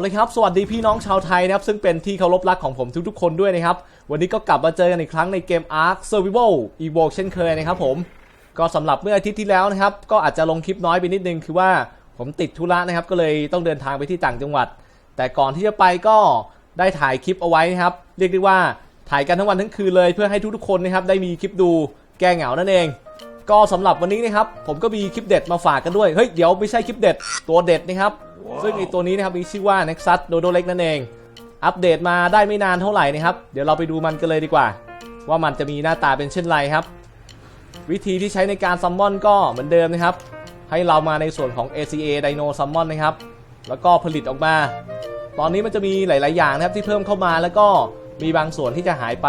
เลยครับ สวัสดีพี่น้องชาวไทยนะครับ ซึ่งเป็นที่เคารพรักของผมทุกๆคนด้วยนะครับ วันนี้ก็กลับมาเจอกันอีกครั้งในเกม Ark Survival Evoke เช่นเคยนะครับผม ก็สำหรับเมื่ออาทิตย์ที่แล้วนะครับ ก็อาจจะลงคลิปน้อยไปนิดนึง คือว่าผมติดธุระนะครับ ก็เลยต้องเดินทางไปที่ต่างจังหวัด แต่ก่อนที่จะไปก็ได้ถ่ายคลิปเอาไว้นะครับ เรียกได้ว่าถ่ายกันทั้งวันทั้งคืนเลย เพื่อให้ทุกๆคนนะครับได้มีคลิปดูแก้เหงานั่นเอง ก็สำหรับวันนี้นะครับผมก็มีคลิปเด็ดมาฝากกันด้วย เฮ้ย เดี๋ยวไม่ใช่คลิปเด็ดตัวเด็ดนะครับ ซึ่งไอตัวนี้นะครับมีชื่อว่า Nexus Dodo Leg นั่นเอง อัปเดตมาได้ไม่นานเท่าไหร่นะครับ เดี๋ยวเราไปดูมันกันเลยดีกว่า ว่ามันจะมีหน้าตาเป็นเช่นไรครับ วิธีที่ใช้ในการซัมมอนก็เหมือนเดิมนะครับ ให้เรามาในส่วนของ ACA Dino Summon นะครับ แล้วก็ผลิตออกมา ตอนนี้มันจะมีหลาย ๆ อย่างนะครับที่เพิ่มเข้ามาแล้วก็มีบางส่วนที่จะหายไป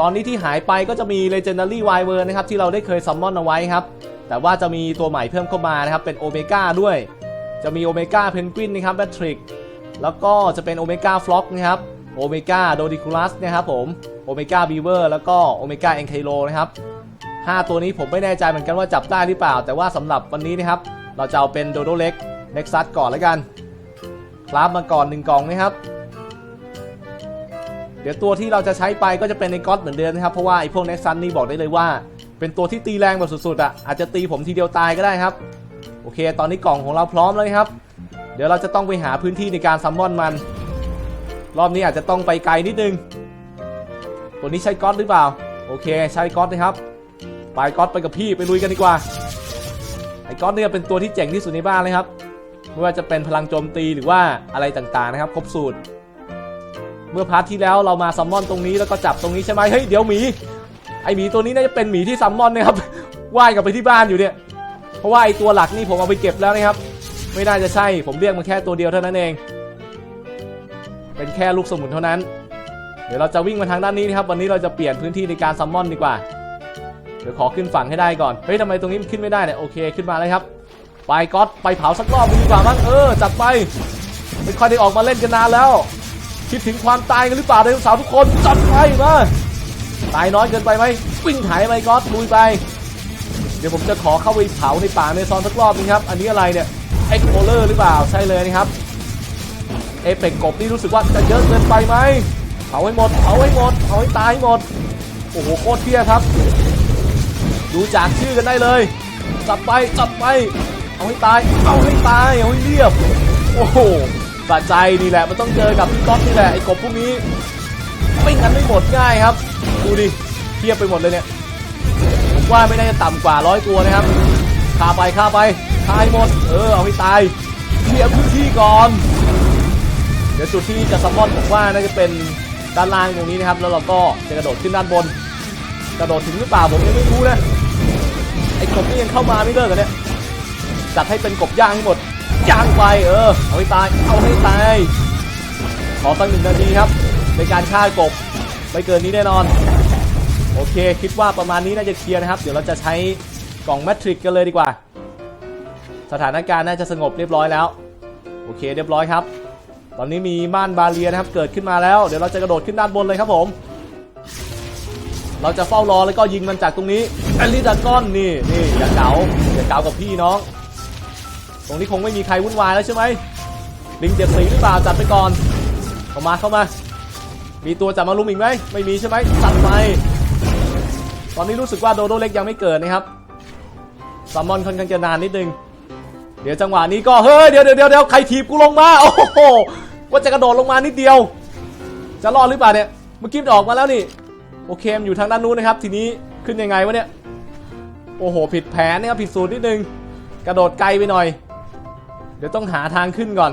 ตอนนี้ที่หายไปก็จะมี Legendary w i v e r นะครับที่เราได้เคยซัมมอนเอาไว้ครับ แต่ว่าจะมีตัวใหม่เพิ่มเข้ามานะครับเป็นโอเมก้าด้วย จะมีโอเมก้าเพนกวินนะครับแบทริกแล้วก็จะเป็นโอเมก้าฟล็อกนะครับโอเมก้าโดดิคูลัสนะครับผมโอเมก้าบีเวอร์แล้วก็โอเมก้าเอ็นไคโลนะครับ5 ตัวนี้ผมไม่แน่ใจเหมือนกันว่าจับได้หรือเปล่า แต่ว่าสำหรับวันนี้นะครับ เราจะเอาเป็นโดโดเล็กเน็กซัสก่อนแล้วกัน คราฟมาก่อน 1กล่องนะครับ เดี๋ยวตัวที่เราจะใช้ไปก็จะเป็นในก๊อตเหมือนเดิมนะครับ เพราะว่าไอ้พวกเน็กซัสนี่บอกได้เลยว่า เป็นตัวที่ตีแรงแบบสุดๆอะอาจจะตีผมทีเดียวตายก็ได้ครับ โอเค ตอนนี้กล่องของเราพร้อมแล้วนะครับ เดี๋ยวเราจะต้องไปหาพื้นที่ในการซัมมอนมัน รอบนี้อาจจะต้องไปไกลนิดนึง ตัวนี้ใช้ก๊อตหรือเปล่า โอเค ใช้ก๊อตนะครับ ไปก๊อตไปกับพี่ไปลุยกันดีกว่า ไอ้ก๊อตเนี่ยเป็นตัวที่เจ๋งที่สุดในบ้านเลยครับ ไม่ว่าจะเป็นพลังโจมตีหรือว่าอะไรต่างๆนะครับ ครบสูตร เมื่อพาร์ทที่แล้วเรามาซัมมอนตรงนี้แล้วก็จับตรงนี้ใช่ไหมเฮ้ยเดี๋ยวหมีไอหมีตัวนี้น่าจะเป็นหมีที่ซัมมอนนะครับ ว่ายกลับไปที่บ้านอยู่เนี่ยเพราะว่าไอตัวหลักนี่ผมเอาไปเก็บแล้วนะครับ ไม่น่าจะใช่ผมเรียกมันแค่ตัวเดียวเท่านั้นเอง เป็นแค่ลูกสมุนเท่านั้น เดี๋ยวเราจะวิ่งมาทางด้านนี้นะครับ วันนี้เราจะเปลี่ยนพื้นที่ในการซัมมอนดีกว่าเดี๋ยวขอขึ้นฝั่งให้ได้ก่อนเฮ้ยทำไมตรงนี้มันขึ้นไม่ได้เนี่ยโอเคขึ้นมาเลยครับไปก๊อตไปเผาสักรอบดีกว่ามั้งเออจัดไปไม่ค่อยได้ออกมาเล่นกันนานแล้ว คิดถึงความตายกันหรือเปล่าไดโนเสาร์ทุกคนจัดไปมาตายน้อยเกินไปไหมวิ่งถ่ายไปก๊อตลุยไป เดี๋ยวผมจะขอเข้าไปเผาในป่าในซอนสักรอบนึงครับ อันนี้อะไรเนี่ยเอ็กโ l เลอร์หรือเปล่าใช่เลยนะครับเอเปกกบนี่รู้สึกว่าจะเยอะเกินไปไหมเผาให้หมดเผาให้หมดเผาให้ตายให้หมดโอ้โหโคตรเที่ยครับ ดูจากชื่อกันได้เลยจับไปจับไป เอาให้ตายเอาให้ตายเอาให้เรียบ โอ้โห สะใจนี่แหละ มันต้องเจอกับพี่ก๊อฟนี่แหละไอ้กบพวกนี้ ไม่งั้นไม่หมดง่ายครับ ดูดิเทียบไปหมดเลยเนี่ยผมว่าไม่น่าจะต่ำกว่าร้อยตัวนะครับฆ่าไปฆ่าไปฆ่าให้หมด เออเอาให้ตายเคลียร์พื้นที่ก่อน เดี๋ยวจุดที่จะซัมมอนผมว่าน่าจะเป็นด้านล่างตรงนี้นะครับ แล้วเราก็จะกระโดดขึ้นด้านบน กระโดดถึงหรือเปล่าผมยังไม่รู้นะไอ้กบนี่ยังเข้ามาไม่เลิกกันเนี่ยจัดให้เป็นกบย่างให้หมด ย่างไปเออเอาให้ตายเอาให้ตายขอสักหนึ่งนาทีครับ ในการฆ่ากบไม่เกินนี้แน่นอน โอเค คิดว่าประมาณนี้น่าจะเคลียร์นะครับ เดี๋ยวเราจะใช้กล่องแมทริกกันเลยดีกว่า สถานการณ์น่าจะสงบเรียบร้อยแล้ว โอเคเรียบร้อยครับ ตอนนี้มีม่านบาเรียนะครับ เกิดขึ้นมาแล้ว เดี๋ยวเราจะกระโดดขึ้นด้านบนเลยครับผม เราจะเฝ้ารอแล้วก็ยิงมันจากตรงนี้แอลลิดากอนนี่นี่อย่าเก๋าอย่าเก๋ากับพี่น้อง รงนี้คงไม่มีใครวุ่นวายแล้วใช่ไหมลิงเจ็ดสีหรือเปล่าจัดไปก่อน เข้ามาเข้ามา มีตัวจับมาลุมอีกไหมไม่มีใช่ไหมจัดไปตอนนี้รู้สึกว่าโดโดเล็กยังไม่เกิดนะครับซัมมอนค่อนข้างจะนานนิดนึง เดี๋ยวจังหวะนี้ก็เฮ้ยเดี๋ยวเดี๋ยวเดี๋ยวใครถีบกูลงมาโอ้โหว่าจะกระโดดลงมานิดเดียว จะรอดหรือเปล่าเนี่ยเมื่อกี้มันออกมาแล้วนี่โอเคมอยู่ทางด้านนู้นนะครับ ทีนี้ขึ้นยังไงวะเนี่ยโอ้โห ผิดแผนนะครับผิดสูตรนิดนึง กระโดดไกลไปหน่อย ดี๋ยวต้องหาทางขึ้นก่อน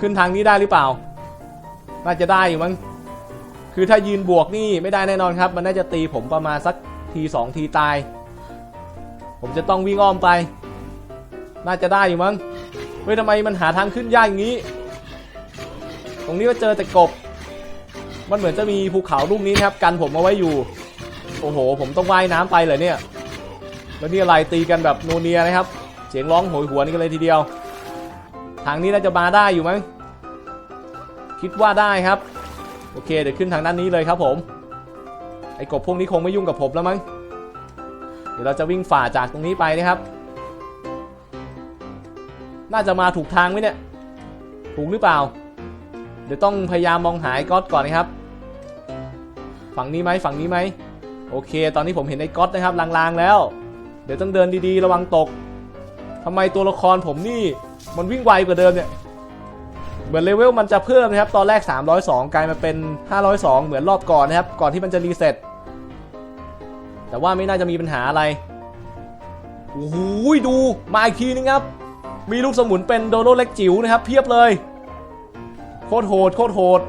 ขึ้นทางนี้ได้หรือเปล่า น่าจะได้อยู่มั้ง คือถ้ายืนบวกนี่ไม่ได้แน่นอนครับ มันน่าจะตีผมประมาณสักทีสองทีตาย ผมจะต้องวิ่งอ้อมไป น่าจะได้อยู่มั้ง เฮ้ยทำไมมันหาทางขึ้นยากอย่างนี้ ตรงนี้ก็เจอแต่กบ มันเหมือนจะมีภูเขาลูกนี้นะครับ กันผมเอาไว้อยู่ โอ้โห ผมต้องว่ายน้ำไปเลยเนี่ย แล้วนี่อะไรตีกันแบบโนเนียนะครับ เสียงร้องโหยหวนกันเลยทีเดียว ทางนี้น่าจะมาได้อยู่มั้งคิดว่าได้ครับ โอเคเดี๋ยวขึ้นทางด้านนี้เลยครับผม ไอ้กบพวกนี้คงไม่ยุ่งกับผมแล้วมั้งเดี๋ยวเราจะวิ่งฝ่าจากตรงนี้ไปนะครับ น่าจะมาถูกทางไหมเนี่ย ถูกหรือเปล่า เดี๋ยวต้องพยายามมองหาไอ้ก๊อตก่อนนะครับ ฝั่งนี้ไหมฝั่งนี้ไหมโอเค ตอนนี้ผมเห็นไอ้ก๊อตนะครับลางๆแล้ว เดี๋ยวต้องเดินดีๆ ระวังตก ทำไมตัวละครผมนี่มันวิ่งไวกว่าเดิมเนี่ยเหมือนเลเวลมันจะเพิ่มนะครับ ตอนแรก 302 กลายมาเป็น 502 เหมือนรอบก่อนนะครับ ก่อนที่มันจะรีเซ็ตแต่ว่าไม่น่าจะมีปัญหาอะไรโอ้โหดู มาอีกทีนึงครับ มีลูกสมุนเป็นโดโดเล็กจิ๋วนะครับ เพียบเลย โคตรโหด โคตรโหด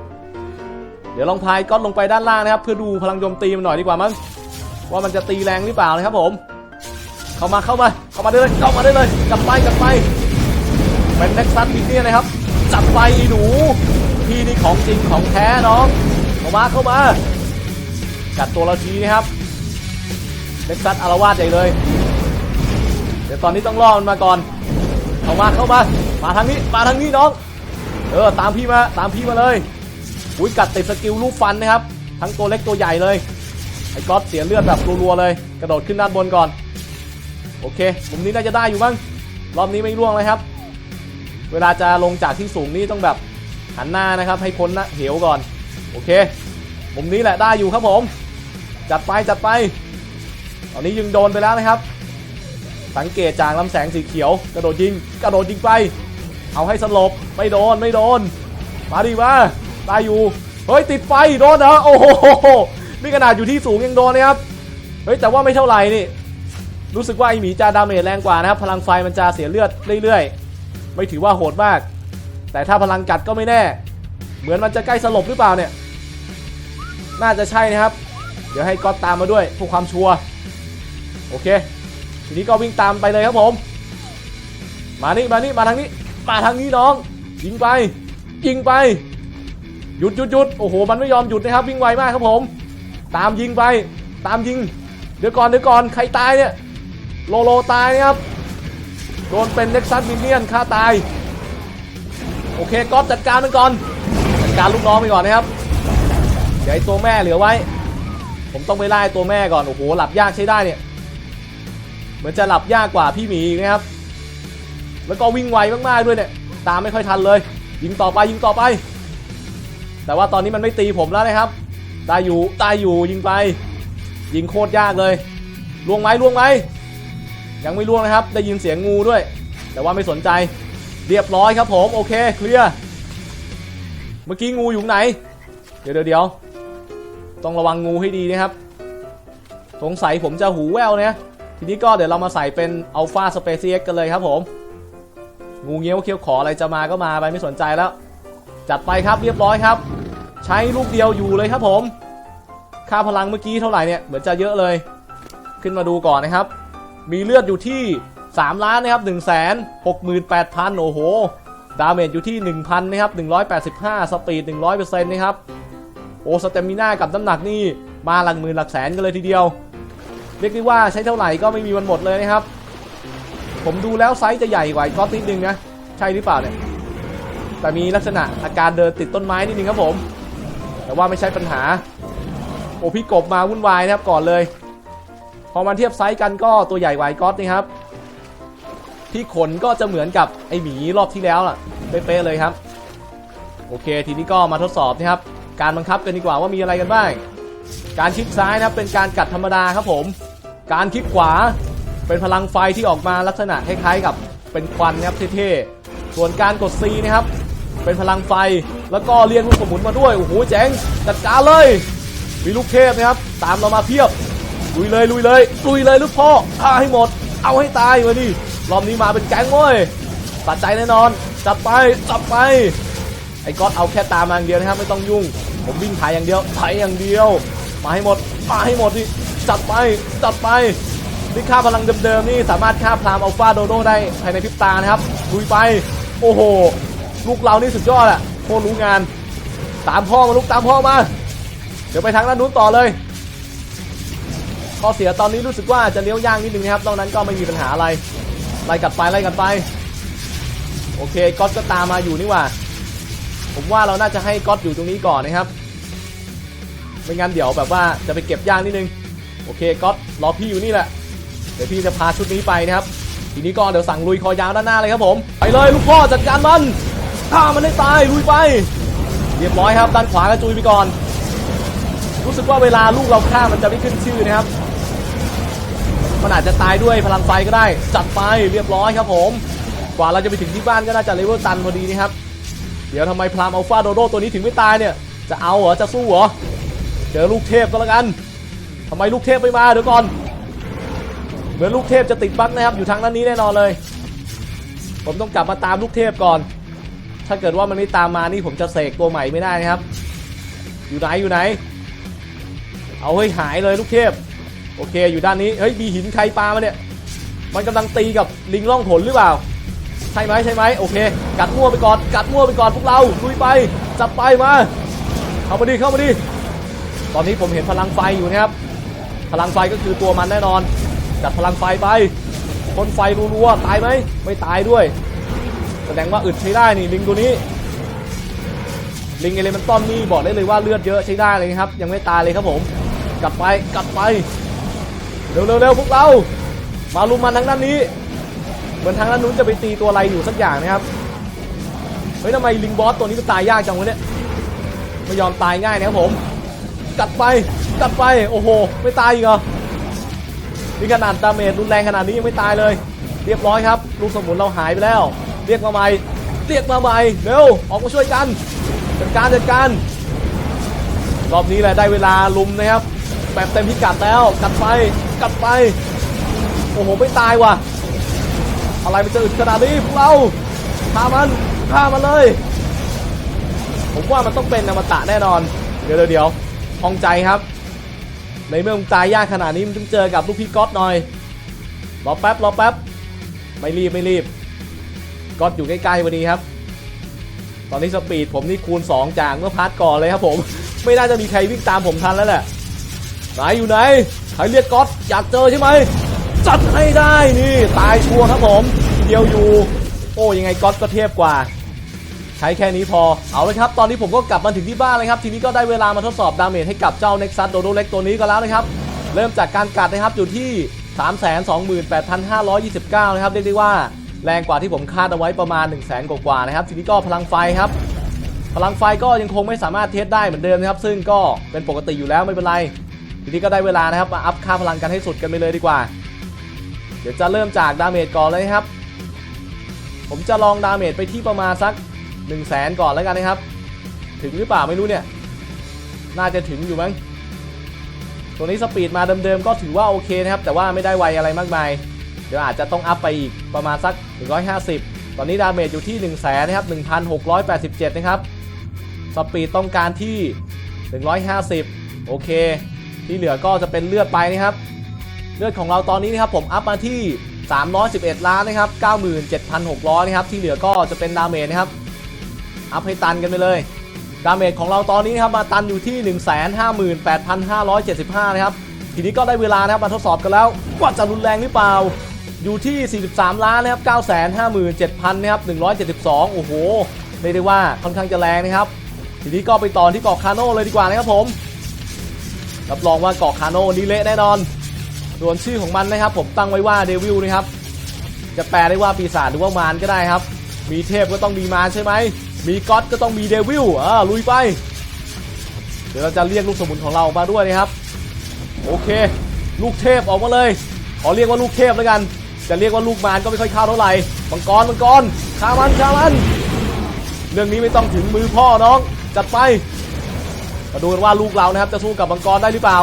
เดี๋ยวลองพายก้อนลงไปด้านล่างนะครับ เพื่อดูพลังโจมตีมันหน่อยดีกว่ามั้งว่ามันจะตีแรงหรือเปล่านะครับผม เข้ามาเข้ามาเข้ามาได้เลยเข้ามาได้เลยกลับไปกลับไปเป็นเน็กซัสบิเนี่ยนะครับจับไปหนูพี่นี่ของจริงของแท้น้องเข้ามาเข้ามากัดตัวเราทีนะครับเน็กซัสอารวาสใหญ่เลย เดี๋ยวตอนนี้ต้องล่อมันมาก่อน เข้ามาเข้ามามาทางนี้มาทางนี้น้อง เออตามพี่มาตามพี่มาเลยอุ้ยกัดติดสกิลลูกฟันนะครับ ทั้งตัวเล็กตัวใหญ่เลยไอ้ก๊อตเสียเลือดแบบรัวๆเลย กระโดดขึ้นด้านบนก่อน โอเคมุมนี้น่าจะได้อยู่บ้างรอบนี้ไม่ร่วงเลยครับ เวลาจะลงจากที่สูงนี่ต้องแบบหันหน้านะครับ ให้พ้นนะเหวก่อน โอเค มุมนี้แหละได้อยู่ครับผม จัดไปจัดไป ตอนนี้ยิงโดนไปแล้วนะครับ สังเกตจากลำแสงสีเขียว กระโดดยิง กระโดดยิงไป เอาให้สลบ ไม่โดนไม่โดน มาดิมาได้อยู่ เฮ้ยติดไฟโดนเหรอโอ้โหนี่ขนาดอยู่ที่สูงยังโดนนะครับ เฮ้ยแต่ว่าไม่เท่าไหร่นี่ รู้สึกว่าไอหมีจะดาเมจแรงกว่านะครับ พลังไฟมันจะเสียเลือดเรื่อยๆ ไม่ถือว่าโหดมาก แต่ถ้าพลังกัดก็ไม่แน่ เหมือนมันจะใกล้สลบหรือเปล่าเนี่ย น่าจะใช่นะครับ เดี๋ยวให้ก๊อตตามมาด้วยเพื่อความชัวร์ โอเค ทีนี้ก็วิ่งตามไปเลยครับผม มานี่มานี่มาทางนี้ มาทางนี้น้อง ยิงไป ยิงไป หยุดหยุดหยุดโอ้โห มันไม่ยอมหยุดนะครับ วิ่งไวมากครับผม ตามยิงไป ตามยิง เดี๋ยวก่อนเดี๋ยวก่อน ใครตายเนี่ย โลโลตายนะครับ โดนเป็นเน็กซัสมินเนียนฆ่าตาย โอเคก๊อฟจัดการมันก่อน จัดการลูกน้องไปก่อนนะครับ เดี๋ยวไอ้ตัวแม่เหลือไว้ ผมต้องไปไล่ตัวแม่ก่อน โอ้โห หลับยากใช้ได้เนี่ย เหมือนจะหลับยากกว่าพี่หมีนะครับ แล้วก็วิ่งไวมากๆด้วยเนี่ย ตามไม่ค่อยทันเลย ยิงต่อไปยิงต่อไป แต่ว่าตอนนี้มันไม่ตีผมแล้วนะครับ ตายอยู่ตายอยู่ยิงไป ยิงโคตรยากเลย ล่วงไหมล่วงไหม ยังไม่ล่วงนะครับ ได้ยินเสียงงูด้วย แต่ว่าไม่สนใจ เรียบร้อยครับผมโอเคเคลียร์เมื่อกี้งูอยู่ไหน เดี๋ยวเดี๋ยวต้องระวังงูให้ดีนะครับ สงสัยผมจะหูแววเนี่ยทีนี้ก็เดี๋ยวเรามาใส่เป็นอัลฟาสเปเซียกันเลยครับผม งูเงี้ยวเคี้ยวขออะไรจะมาก็มาไปไม่สนใจแล้ว จัดไปครับเรียบร้อยครับ ใช้ลูกเดียวอยู่เลยครับผม ค่าพลังเมื่อกี้เท่าไหร่เนี่ยเหมือนจะเยอะเลย ขึ้นมาดูก่อนนะครับ มีเลือดอยู่ที่ 3 ล้านนะครับ 1 6 8 0 0 0 โอ้โห ดาเมจอยู่ที่ 1,000 นะครับ 185 สปีด 100%นะครับ โอ้สเตมิน่ากับน้ำหนักนี่ มาหลักหมื่นหลักแสนกันเลยทีเดียว เรียกได้ว่าใช้เท่าไหร่ก็ไม่มีวันหมดเลยนะครับ ผมดูแล้วไซส์จะใหญ่กว่าก๊อตนิดนึงนะ ใช่หรือเปล่าเนี่ย แต่มีลักษณะอาการเดินติดต้นไม้นิดนึงครับผม แต่ว่าไม่ใช่ปัญหา โอ้พี่กบมาวุ่นวายนะครับก่อนเลย พอมาเทียบไซส์กันก็ตัวใหญ่กว่าไอ้ก๊อตนี่ครับ ที่ขนก็จะเหมือนกับไอหมีรอบที่แล้วล่ะเป๊ะเลยครับ โอเค ทีนี้ก็มาทดสอบนะครับ การบังคับกันดีกว่าว่ามีอะไรกันบ้าง การคลิกซ้ายนะครับเป็นการกัดธรรมดาครับผม การคลิกขวาเป็นพลังไฟที่ออกมาลักษณะคล้ายๆกับเป็นควันนะครับเท่ๆ ส่วนการกด C นะครับ เป็นพลังไฟแล้วก็เรียนลูกสมุนมาด้วย โอ้โหเจ๋งจัดการเลย มีลูกเทพนะครับ ตามเรามาเพียบ ลุยเลยลุยเลยลุยเลยลูกพ่อฆ่าให้หมด เอาให้ตายมาดิรอบนี้มาเป็นแก๊งเว้ยตัดใจแน่นอน จับไปจับไป ไอ้ก๊อตเอาแค่ตามมาอย่างเดียวนะครับไม่ต้องยุ่ง ผมวิ่งถ่ายอย่างเดียวถ่ายอย่างเดียว มาให้หมดมาให้หมดดิจัดไปจัดไปนี่ค่าพลังเดิมๆนี่สามารถฆ่าพรามอัลฟาโดโดได้ภายในพริบตานะครับลุยไป โอ้โห ลูกเรานี่สุดยอดอะโคตรรู้งาน ตามพ่อมาลูกตามพ่อมา เดี๋ยวไปทางด้านนู้นต่อเลย ข้อเสียตอนนี้รู้สึกว่าจะเลี้ยวยากนิดนึงนะครับนอกนั้นก็ไม่มีปัญหาอะไรไล่กันไปไล่กันไป โอเคก๊อตก็ตามมาอยู่นี่ว่า ผมว่าเราน่าจะให้ก๊อตอยู่ตรงนี้ก่อนนะครับไม่งั้นเดี๋ยวแบบว่าจะไปเก็บย่างนิดนึงโอเคก๊อตรอพี่อยู่นี่แหละเดี๋ยวพี่จะพาชุดนี้ไปนะครับทีนี้ก็เดี๋ยวสั่งลุยคอยาวด้านหน้าเลยครับผมไปเลยลูกพ่อจัดการมันฆ่ามันให้ตายลุยไป เรียบร้อยครับด้านขวากระจุยไปก่อน รู้สึกว่าเวลาลูกเราฆ่ามันจะไม่ขึ้นชื่อนะครับ มันอาจจะตายด้วยพลังไฟก็ได้ จัดไปเรียบร้อยครับผม กว่าเราจะไปถึงที่บ้านก็น่าจะเลเวลตันพอดีนะครับ เดี๋ยวทำไมพรามอัลฟาโดโดตัวนี้ถึงไม่ตายเนี่ย จะเอาเหรอ จะสู้เหรอ เจอลูกเทพก็แล้วกันทำไมลูกเทพไม่มาเดี๋ยวก่อน เหมือนลูกเทพจะติดบั๊กนะครับ อยู่ทางด้านนี้แน่นอนเลย ผมต้องกลับมาตามลูกเทพก่อน ถ้าเกิดว่ามันไม่ตามมานี่ผมจะเสกตัวใหม่ไม่ได้นะครับ อยู่ไหนอยู่ไหน เอาเฮ้ยหายเลยลูกเทพ โอเคอยู่ด้านนี้เฮ้ยมีหินใครปามาเนี่ย มันกำลังตีกับลิงล่องหนหรือเปล่าใช่ไหมใช่ไหมโอเค กัดมั่วไปก่อนกัดมั่วไปก่อนพวกเราลุยไปจับไปมาเข้ามาดิเข้ามาดิตอนนี้ผมเห็นพลังไฟอยู่นะครับ พลังไฟก็คือตัวมันแน่นอนจัดพลังไฟไปพ่นไฟรัวๆตายไหมไม่ตายด้วย แสดงว่าอึดใช้ได้นี่ลิงตัวนี้ ลิงเอเลมันตอนนี่บอกได้เลยว่าเลือดเยอะใช้ได้เลยครับ ยังไม่ตายเลยครับผมกลับไปกลับไป เร็วเร็วเร็วพวกเรา มาลุมมันทางด้านนี้ เหมือนทางด้านนู้นจะไปตีตัวอะไรอยู่สักอย่างนะครับ เฮ้ยทำไมลิงบอสตัวนี้มันตายยากจังวะเนี่ยไม่ยอมตายง่ายนะครับผม กัดไป กัดไป โอ้โห ไม่ตายอีกเหรอนี่ขนาดดาเมจรุนแรงขนาดนี้ยังไม่ตายเลย เรียบร้อยครับ ลูกสมุนเราหายไปแล้ว เรียกมาใหม่ เรียกมาใหม่ เร็ว ออกมาช่วยกัน จัดการจัดการ รอบนี้แหละได้เวลาลุมนะครับ แบบเต็มพิกัดแล้ว กัดไป กัดไป โอ้โห ไม่ตายว่ะ อะไรมันจะอึดขนาดนี้พวกเราฆ่ามันฆ่ามันเลย ผมว่ามันต้องเป็นอมตะแน่นอน เดี๋ยวเดี๋ยวเดี๋ยวทองใจครับ ในเมื่อมึงตายยากขนาดนี้มึงต้องเจอกับลูกพี่ก๊อตหน่อย รอแป๊บ รอแป๊บ ไม่รีบ ไม่รีบ ก๊อตอยู่ใกล้ๆพอดีครับ ตอนนี้สปีดผมนี่คูณ 2 จากเมื่อพาร์ทก่อนเลยครับผม ไม่น่าจะมีใครวิ่งตามผมทันแล้วแหละ ไหนอยู่ไหนใครเรียกก๊อตอยากเจอใช่ไหมจัดให้ได้นี่ตายชัวร์ครับผมเดียวอยู่ โอ้ยังไงก๊อตก็เทียบกว่า ใช้แค่นี้พอเอาเลยครับ ตอนนี้ผมก็กลับมาถึงที่บ้านเลยครับ ทีนี้ก็ได้เวลามาทดสอบดาเมจให้กับเจ้า Nexus Dodo เล็กตัวนี้ก็แล้วนะครับ เริ่มจากการกัดนะครับอยู่ที่ 328,529 นะครับเรียกได้ว่าแรงกว่าที่ผมคาดเอาไว้ประมาณ 1 0 0 0 0 0กว่านะครับ ทีนี้ก็พลังไฟครับ พลังไฟก็ยังคงไม่สามารถเทสได้เหมือนเดิมนะครับ ซึ่งก็เป็นปกติอยู่แล้วไม่เป็นไร ทีนี้ก็ได้เวลานะครับมาอัพค่าพลังกันให้สุดกันไปเลยดีกว่า เดี๋ยวจะเริ่มจากดาเมจก่อนเลยครับ ผมจะลองดาเมจไปที่ประมาณสัก 1 0 0 0 0แสนก่อนแล้วกันนะครับ ถึงหรือเปล่าไม่รู้เนี่ย น่าจะถึงอยู่มั้ง ตัวนี้สปีดมาเดิมๆก็ถือว่าโอเคนะครับ แต่ว่าไม่ได้ไวอะไรมากมาย เดี๋ยวอาจจะต้องอัพไปอีกประมาณสัก 150 ตอนนี้ดาเมจอยู่ที่ 1 0 0 0 0แสนนะครับ 1,687 นะครับ สปีดต้องการที่ 150 โอเค ที่เหลือก็จะเป็นเลือดไปนะครับ เลือดของเราตอนนี้นะครับผมอัพมาที่ 311 ล้านนะครับ97,600นะครับที่เหลือก็จะเป็นดาเมจนะครับอัพให้ตันกันไปเลยดาเมจของเราตอนนี้นะครับมาตันอยู่ที่ 158,575 นะครับ ทีนี้ก็ได้เวลานะครับมาทดสอบกันแล้ว ว่าจะรุนแรงหรือเปล่า อยู่ที่ 43 ล้านนะครับ957,000นะครับ172 โอ้โหเรียกได้ว่าค่อนข้างจะแรงนะครับ ทีนี้ก็ไปต่อที่เกาะคาโน่เลยดีกว่านะครับผม รับรองว่าเกาะคาโน่นี่เละแน่นอนส่วนชื่อของมันนะครับ ผมตั้งไว้ว่าเดวิลนะครับ จะแปลได้ว่าปีศาจหรือว่ามารก็ได้ครับ มีเทพก็ต้องมีมารใช่ไหม มีก็อดก็ต้องมีเดวิลอ่าลุยไป เดี๋ยวเราจะเรียกลูกสมุนของเรามาด้วยนะครับ โอเค ลูกเทพออกมาเลย ขอเรียกว่าลูกเทพแล้วกัน จะเรียกว่าลูกมารก็ไม่ค่อยเข้าเท่าไหร่มังกรมังกรฆ่ามันฆ่ามัน เรื่องนี้ไม่ต้องถึงมือพ่อน้อง จัดไป มาดูกันว่าลูกเรานะครับจะสู้กับมังกรได้หรือเปล่า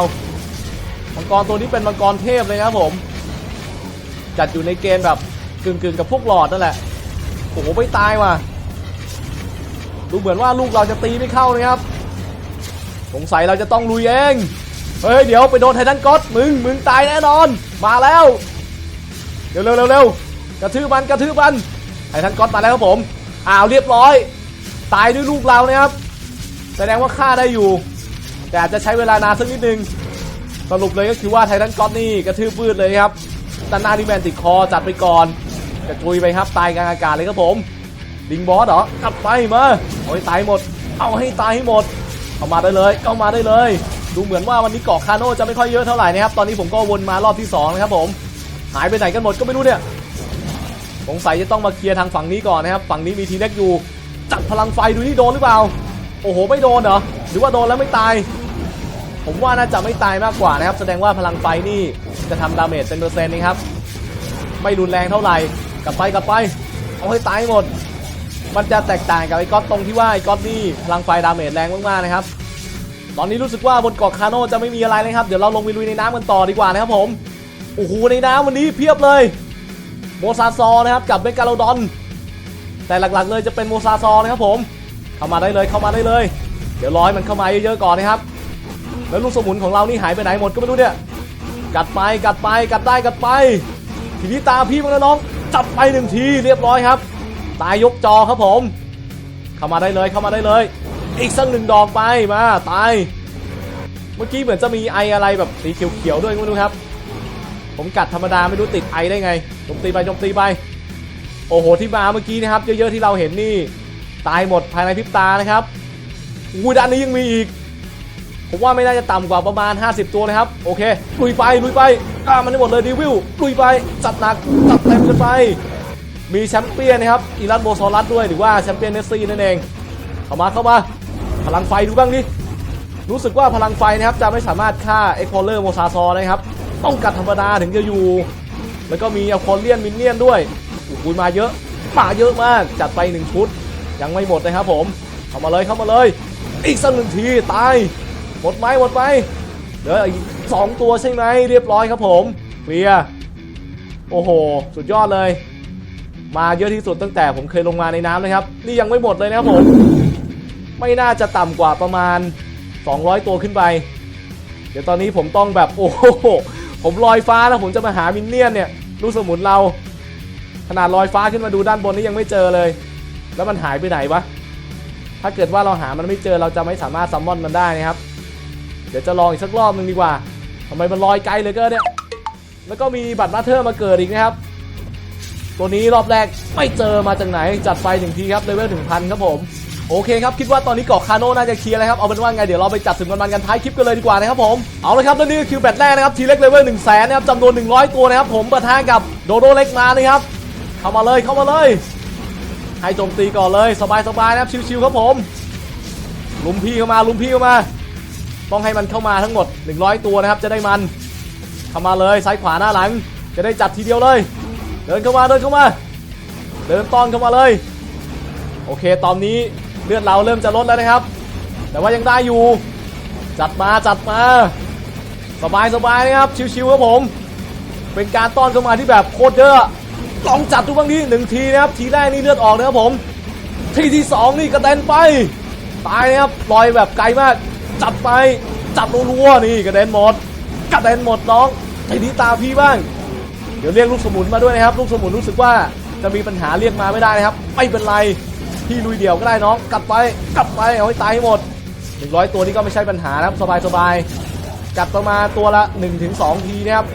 มังกรตัวนี้เป็นมังกรเทพเลยนะครับผม จัดอยู่ในเกณฑ์แบบกึ่งๆกับพวกหลอดนั่นแหละ โอ้โหไม่ตายว่ะ ดูเหมือนว่าลูกเราจะตีไม่เข้านะครับ สงสัยเราจะต้องลุยเอง เฮ้ยเดี๋ยวไปโดนไททันก๊อตมึงมึงตายแน่นอน มาแล้ว เร็วเร็วเร็วเร็วกระทืบมันกระทืบมันไททันก๊อตมาแล้วครับผม อ้าวเรียบร้อย ตายด้วยลูกเรานะครับ แสดงว่าฆ่าได้อยู่ แต่อาจจะใช้เวลานานสักนิดนึง สรุปเลยก็คือว่าไททันก๊อตนี่กระทืบพืดเลยครับตันหน้าดิแมนติดคอจัดไปก่อนกระจุยไปครับตายกลางอากาศเลยครับผม ดิงบอสเหรอกลับไปมาเอาให้ตายหมด เอาให้ตายให้หมด เข้ามาได้เลยเข้ามาได้เลย ดูเหมือนว่าวันนี้เกาะคาโน่จะไม่ค่อยเยอะเท่าไหร่นะครับตอนนี้ผมก็วนมารอบที่2นะครับผมหายไปไหนกันหมดก็ไม่รู้เนี่ยสงสัยจะต้องมาเคลียร์ทางฝั่งนี้ก่อนนะครับ ฝั่งนี้มีทีเล็กอยู่ จัดพลังไฟดูที่โดนหรือเปล่า อ้โหไม่โดนเหรอหรือว่าโดนแล้วไม่ตาย ผมว่าน่าจะไม่ตายมากกว่านะครับ แสดงว่าพลังไฟนี่จะทำดาเมจเป็นเปอร์เซ็นต์นะครับ ไม่รุนแรงเท่าไหร่กลับไปกลับไปเอาให้ตายหมด มันจะแตกต่างกับไอ้ก๊อตตรงที่ว่าไอ้ก๊อตนี่พลังไฟดาเมจแรงมากๆนะครับ ตอนนี้รู้สึกว่าบนเกาะคาโน่จะไม่มีอะไรเลยครับเดี๋ยวเราลงไปลุยในน้ำกันต่อดีกว่านะครับผมโอ้โหในน้ำวันนี้เพียบเลยโมซาซอนะครับกับเมกาโลดอนแต่หลักๆเลยจะเป็นโมซาซอนะครับผม เข้ามาได้เลยเข้ามาได้เลย เดี๋ยวรอให้มันเข้ามาเยอะๆก่อนนะครับ แล้วลูกสมุนของเรานี่หายไปไหนหมดก็ไม่รู้เนี่ย กัดไปกัดไปกัดได้กัดไป ทีนี้ตาพี่มันแล้วน้องจับไปหนึ่งทีเรียบร้อยครับ ตายยกจอครับผม เข้ามาได้เลยเข้ามาได้เลย อีกสักหนึ่งดอกไปมาตาย เมื่อกี้เหมือนจะมีไออะไรแบบสีเขียวๆด้วยไม่รู้ครับ ผมกัดธรรมดาไม่รู้ติดไอได้ไงโจมตีไปโจมตีไป โอ้โหที่มาเมื่อกี้นะครับ เยอะๆที่เราเห็นนี่ ตายหมดภายในพริบตานะครับอุ้ยด้านนี้ยังมีอีก ผมว่าไม่น่าจะต่ำกว่าประมาณ 50 ตัวนะครับ โอเค ลุยไป ลุยไปกล้ามันได้หมดเลยดีวิวลุยไป จัดหนัก จัดเต็มกันไป มีแชมเปี้ยนนะครับ อีรันโบซอรัสด้วย หรือว่าแชมเปี้ยนเนสซี่นั่นเอง เข้ามา เข้ามา พลังไฟดูบ้างดิ รู้สึกว่าพลังไฟนะครับจะไม่สามารถฆ่าเอ็กโพเลอร์โมซาซอนะครับ ต้องกัดธรรมดาถึงจะอยู่ แล้วก็มีอควอเลียนมินเนี่ยนด้วยโอ้โหมาเยอะมาเยอะมาก จัดไปหนึ่งชุด ยังไม่หมดนะครับผม เข้ามาเลยเข้ามาเลย อีกสักหนึ่งทีตาย หมดไหมหมดไหมเหลืออีกสองตัวใช่ไหมเรียบร้อยครับผมเคลียโอ้โห สุดยอดเลย มาเยอะที่สุดตั้งแต่ผมเคยลงมาในน้ำเลยครับ นี่ยังไม่หมดเลยนะครับผม ไม่น่าจะต่ำกว่าประมาณ 200 ตัวขึ้นไป เดี๋ยวตอนนี้ผมต้องแบบโอ้โหผมลอยฟ้าแล้วผมจะมาหามินเนี่ยนเนี่ยลูกสมุนเรา ขนาดลอยฟ้าขึ้นมาดูด้านบนนี่ยังไม่เจอเลย แล้วมันหายไปไหนวะ ถ้าเกิดว่าเราหามันไม่เจอเราจะไม่สามารถซัมมอนมันได้นะครับ เดี๋ยวจะลองอีกสักรอบหนึ่งดีกว่าทำไมมันลอยไกลเลยก็เนี่ย แล้วก็มีบัตรมาเธอร์มาเกิดอีกนะครับ ตัวนี้รอบแรกไม่เจอมาจากไหนจัดไฟหนึ่งทีครับเลเวลถึงพันครับผมโอเคครับ คิดว่าตอนนี้เกาะคาโน่น่าจะเคลียร์แล้วครับ เอาเป็นว่าไง เดี๋ยวเราไปจัดถึงมันกันท้ายคลิปกันเลยดีกว่านะครับผม เอาละครับ แล้วนี่ก็คือแบตแรกนะครับ ทีเล็กเลเวลหนึ่งแสนนะครับจำนวน 100 ตัวนะครับผมประทะกับโดโดเล็กมานะครับ เข้ามาเลยเข้ามาเลย ให้โจมตีก่อนเลยสบายๆนะครับชิวๆครับผม ลุมพี่เข้ามาลุมพี่เข้ามา ต้องให้มันเข้ามาทั้งหมด 100 ตัวนะครับจะได้มันเข้ามาเลยซ้ายขวาหน้าหลัง จะได้จัดทีเดียวเลย เดินเข้ามาเดินเข้ามา เดินต้อนเข้ามาเลย โอเคตอนนี้เลือดเราเริ่มจะลดแล้วนะครับ แต่ว่ายังได้อยู่ จัดมาจัดมาสบายสบายนะครับชิวๆครับผม เป็นการต้อนเข้ามาที่แบบโคตรเยอะ ลองจัดดูบ้างดิหนึ่งทีนะครับ ทีแรกนี่เลือดออกนะครับผม ทีที่สองนี่กระเด็นไป ตายนะครับลอยแบบไกลมาก จัดไป จับรัวๆนี่กระเด็นหมด กระเด็นหมดน้อง ทีนี้ตาพี่บ้าง เดี๋ยวเรียกลูกสมุนมาด้วยนะครับ ลูกสมุนรู้สึกว่าจะมีปัญหาเรียกมาไม่ได้นะครับ ไม่เป็นไร พี่ลุยเดี่ยวก็ได้น้อง กลับไป กลับไปเอาให้ตายให้หมด100 ตัวนี้ก็ไม่ใช่ปัญหานะครับสบายๆกัดประมาณตัวละ 1-2 ทีนะครับ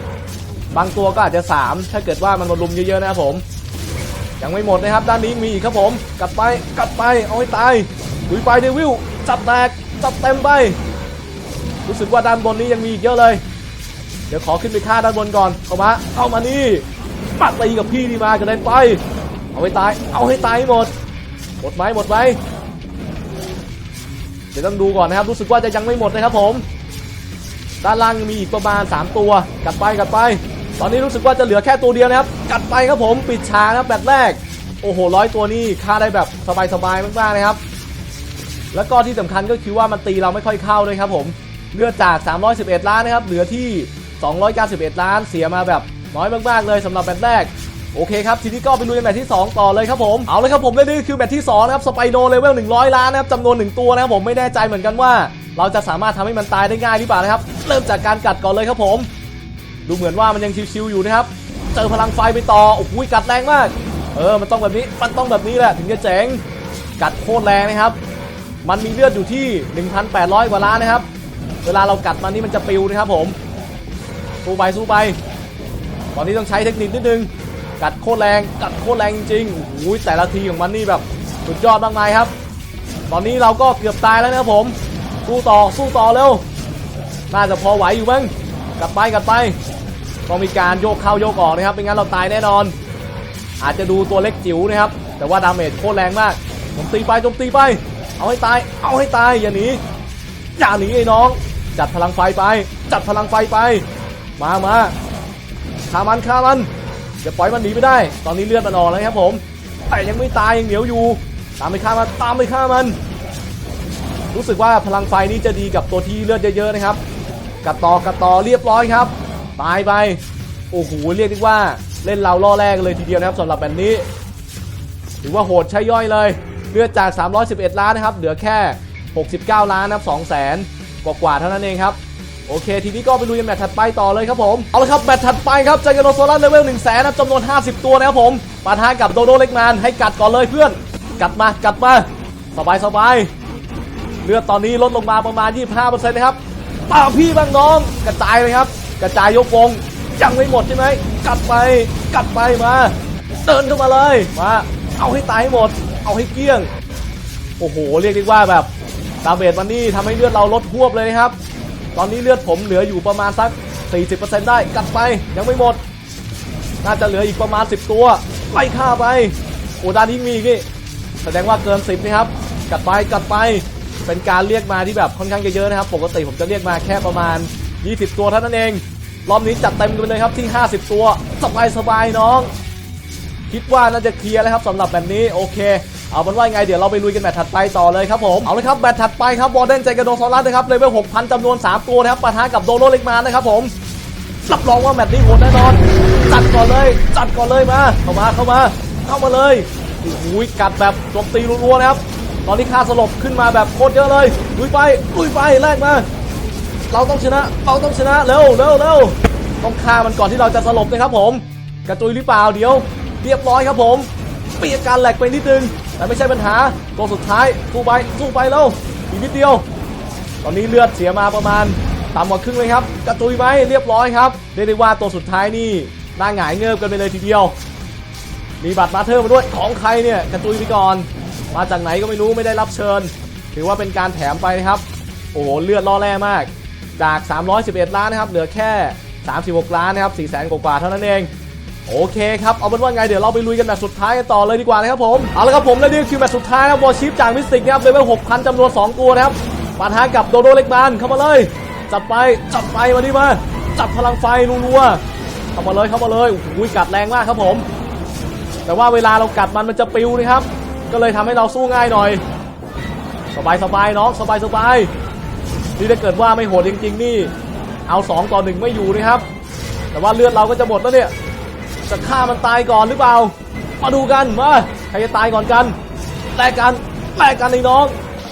บางตัวก็อาจจะ 3 ถ้าเกิดว่ามันมารุมเยอะๆนะครับผม ยังไม่หมดนะครับ ด้านนี้มีอีกครับผมกลับไปกลับไป เอาให้ตายลุยไปเดวิล จับแตก จับเต็มไป รู้สึกว่าด้านบนนี้ยังมีอีกเยอะเลย เดี๋ยวขอขึ้นไปฆ่าด้านบนก่อน เข้ามา เข้ามานี่ปัดตีกับพี่นี่มากระเด็นไป เอาให้ตาย เอาให้ตายหมด หมดไหมหมดไหมเดี๋ยวต้องดูก่อนนะครับ รู้สึกว่าจะยังไม่หมดนะครับผม ด้านล่างยังมีอีกประมาณ 3 ตัวกัดไปกัดไป ตอนนี้รู้สึกว่าจะเหลือแค่ตัวเดียวนะครับ กัดไปครับผมปิดฉากนะครับแบบแรก โอ้โหร้อยตัวนี่ฆ่าได้แบบสบายๆมากๆนะครับ แล้วก็ที่สำคัญก็คือว่ามันตีเราไม่ค่อยเข้าด้วยครับผมเลือดจาก 311 ล้านนะครับ เหลือที่ 291 ล้าน เสียมาแบบน้อยมากๆเลยสำหรับแมตแรก โอเคครับ ทีนี้ก็ไปลุยแมตช์ที่ 2 ต่อเลยครับผม เอาเลยครับผมและนี่คือแมตช์ที่ 2 นะครับ สไปโนเลเวล100 ล้านนะครับจำนวน 1 ตัวนะครับผมไม่แน่ใจเหมือนกันว่า เราจะสามารถทำให้มันตายได้ง่ายหรือเปล่านะครับ เริ่มจากการกัดก่อนเลยครับผม ดูเหมือนว่ามันยังชิวๆอยู่นะครับ เจอพลังไฟไปต่อ โอ้โหกัดแรงมาก เออ มันต้องแบบนี้ มันต้องแบบนี้แหละ ถึงจะเจ๋ง กัดโคตรแรงนะครับ มันมีเลือดอยู่ที่ 1,800 กว่าล้านนะครับ เวลาเรากัดมันนี่มันจะปิวนะครับผม สู้ไปสู้ไป ตอนนี้ต้องใช้เทคนิคนิดนึง กัดโคตรแรง กัดโคตรแรงจริงๆโอ้โหแต่ละทีของมันนี่แบบสุดยอดมากมายครับ ตอนนี้เราก็เกือบตายแล้วนะครับผม สู้ต่อ สู้ต่อเร็ว น่าจะพอไหวอยู่มั้งกลับไปกลับไป ต้องมีการโยกเข้าโยกออกนะครับไม่งั้นเราตายแน่นอน อาจจะดูตัวเล็กจิ๋วนะครับ แต่ว่าดาเมจโคตรแรงมากโจมตีไปจมตีไป เอาให้ตาย เอาให้ตายอย่าหนีอย่าหนีไอ้น้อง จัดพลังไฟไป จัดพลังไฟไป มามาฆ่ามันฆ่ามันอย่าปล่อยมันหนีไปได้ ตอนนี้เลือดมันออกแล้วครับผม แต่ยังไม่ตายยังเหนียวอยู่ ตามไปฆ่ามันตามไปฆ่ามัน รู้สึกว่าพลังไฟนี้จะดีกับตัวที่เลือดเยอะๆนะครับกัดต่อกัดต่อเรียบร้อยครับ ตายไป โอ้โห เรียกได้ว่าเล่นเราล่อแรกเลยทีเดียวนะครับสำหรับแบบนี้ ถือว่าโหดใช้ย่อยเลย เลือดจาก 311 ล้านนะครับ เหลือแค่ 69 ล้านนะครับ2แสนกว่าๆเท่านั้นเองครับโอเค ทีนี้ก็ไปลุยกันแมตช์ถัดไปต่อเลยครับผม เอาละครับ แมตช์ถัดไปครับใจกันโนโซลัสเลเวล1 0 0 0 0แสนนะจำนวน 50 ตัวนะครับผมปะทะกับโดโดเล็กแมนให้กัดก่อนเลยเพื่อน กัดมากัดมา สบายสบายเลือดตอนนี้ลดลงมาประมาณ 25%นะครับป่าพี่บ้างน้องกระจายเลยครับ กระจายยกวงยังไม่หมดใช่ไหมกัดไปกัดไปมาเดินเข้ามาเลยมาเอาให้ตายให้หมด เอาให้เกลี้ยง โอ้โหเรียกได้ว่าแบบดาเมจมันนี่ทำให้เลือดเราลดพวบเลยนะครับ ตอนนี้เลือดผมเหลืออยู่ประมาณสัก 40%ได้กัดไปยังไม่หมด น่าจะเหลืออีกประมาณ 10 ตัวไล่ฆ่าไปโอ้ด้านนี้มีอีกนี่แสดงว่าเกิน 10นะครับกัดไปกัดไปเป็นการเรียกมาที่แบบค่อนข้างจะเยอะนะครับ ปกติผมจะเรียกมาแค่ประมาณ 20 ตัวเท่านั้นเอง รอบนี้จัดเต็มกันไปเลยครับที่ 50 ตัวสบายสบายน้อง คิดว่าน่าจะเคลียร์แล้วครับสำหรับแบบนี้โอเค เอาเป็นว่าไงเดี๋ยวเราไปลุยกันแมตช์ถัดไปต่อเลยครับผมเอาเลยครับแมตช์ถัดไปครับบอลเดนใจกระโดดซอรัสนะครับเลเวล6,000จำนวน 3 ตัวนะครับปะทะกับโดโรเล็กมานนะครับผมรับรองว่าแมตช์นี้โหดแน่นอน จัดก่อนเลยจัดก่อนเลยมาเข้ามาเข้ามา เข้ามาเลยโอ้โหกัดแบบโจมตีรัวๆนะครับตอนนี้ค่าสลบขึ้นมาแบบโคตรเยอะเลยลุยไปลุยไปแรกมา เราต้องชนะ เราต้องชนะ เร็วเร็วเร็วต้องฆ่ามันก่อนที่เราจะสลบนะครับผม กระตุยหรือเปล่าเดี๋ยว เรียบร้อยครับผมมีอาการแหลกไปนิดนึง แต่ไม่ใช่ปัญหา ตัวสุดท้าย สู้ไป สู้ไปแล้วอีกนิดเดียว ตอนนี้เลือดเสียมาประมาณต่ำกว่าครึ่งเลยครับ กระตุยไหมเรียบร้อยครับเรียกได้ว่าตัวสุดท้ายนี่หน้าหงายเงิบกันไปเลยทีเดียว มีบัตรมาเธอร์มาด้วย ของใครเนี่ย กระตุยไปก่อน มาจากไหนก็ไม่รู้ไม่ได้รับเชิญ ถือว่าเป็นการแถมไปนะครับ โอ้โหเลือดล่อแร่มาก จาก 311 ล้านนะครับเหลือแค่ 36 ล้านนะครับ4แสนกว่าๆเท่านั้นเองโอเคครับเอาเป็นว่าไงเดี๋ยวเราไปลุยกันแบบสุดท้ายกันต่อเลยดีกว่านะครับผมเอาละครับผมและนี่คือแบบสุดท้ายครับวอชิปจากมิสติกนะครับเลเวล6,000จำนวน 2 ตัวนะครับปะทะกับโดโดเล็กบานเข้ามาเลย จัดไปจัดไปมาดิมาจัดพลังไฟรัวๆเข้ามาเลยเข้ามาเลยโอ้โหกัดแรงมากครับผม แต่ว่าเวลาเรากัดมันมันจะปิวนะครับ ก็เลยทำให้เราสู้ง่ายหน่อย สบายสบายน้องสบายสบาย นี่ถ้าเกิดว่าไม่โหดจริง ๆ นี่ เอา 2 ต่อ 1 ไม่อยู่นะครับ แต่ว่าเลือดเราก็จะหมดแล้วเนี่ย จะฆ่ามันตายก่อนหรือเปล่า มาดูกัน มา ใครจะตายก่อนกันแลกกันแลกกันไอ้น้อง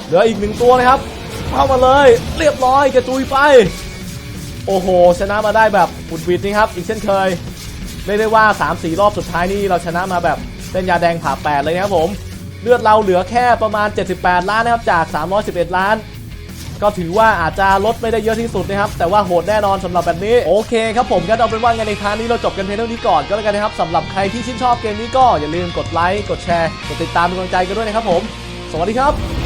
เหลืออีกหนึ่งตัวนะครับ เข้ามาเลย เรียบร้อยกระจุยไป โอ้โห ชนะมาได้แบบบุดวิดนี่ครับ อีกเช่นเคยเรียกได้ว่า 3-4 รอบสุดท้ายนี่เราชนะมาแบบเส้นยาแดงผ่าแปดเลยนะครับผม เลือดเราเหลือแค่ประมาณ 78 ล้านนะครับจาก 311 ล้าน ก็ถือว่าอาจจะลดไม่ได้เยอะที่สุดนะครับ แต่ว่าโหดแน่นอนสำหรับแบบนี้ โอเคครับผมก็เอาเป็นว่าไงในครั้งนี้เราจบกันเพียงเท่านี้ก่อนก็แล้วกันนะครับสำหรับใครที่ชื่นชอบเกมนี้ก็อย่าลืมกดไลค์กดแชร์กดติดตามเป็นกำลังใจกันด้วยนะครับผม สวัสดีครับ